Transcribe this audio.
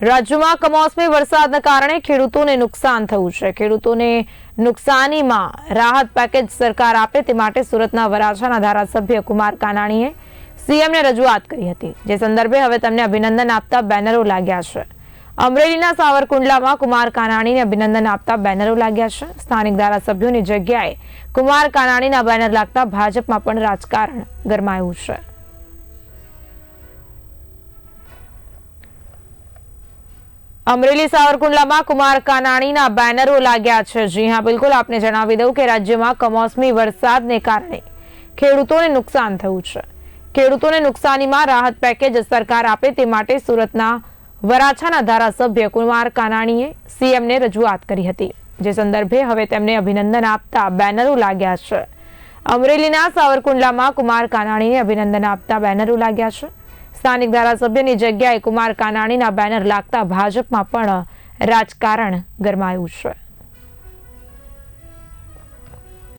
રાજ્યમાં કમોસમી વરસાદના કારણે ખેડૂતોને નુકસાન થયું છે. ખેડૂતોને નુકસાનીમાં રાહત પેકેજ સરકાર આપે તે માટે સુરતના વરાછાના ધારાસભ્ય કુમાર કાનાણીએ સીએમને રજૂઆત કરી હતી. જે સંદર્ભે હવે તેમને અભિનંદન આપતા બેનરો લાગ્યા છે. અમરેલીના સાવરકુંડલામાં કુમાર કાનાણીને અભિનંદન આપતા બેનરો લાગ્યા છે. સ્થાનિક ધારાસભ્યોની જગ્યાએ કુમાર કાનાણીના બેનર લાગતા ભાજપમાં પણ રાજકારણ ગરમાયું છે. અમરેલી સાવરકુંડલામાં કુમાર કાનાણીના બેનરો લાગ્યા છે. જી હા, બિલકુલ આપને જણાવી દઉં કે રાજ્યમાં કમોસમી વરસાદને કારણે ખેડૂતોને નુકસાન થયું છે. ખેડૂતોને નુકસાનીમાં રાહત પેકેજ સરકાર આપે તે માટે સુરતના વરાછાના ધારાસભ્ય કુમાર કાનાણીએ સીએમને રજૂઆત કરી હતી. જે સંદર્ભે હવે તેમને અભિનંદન આપતા બેનરો લાગ્યા છે. અમરેલીના સાવરકુંડલામાં કુમાર કાનાણીને અભિનંદન આપતા બેનરો લાગ્યા છે. સ્થાનિક ધારાસભ્યની જગ્યાએ કુમાર કાનાણીના બેનર લાગતા ભાજપમાં પણ રાજકારણ ગરમાયું છે.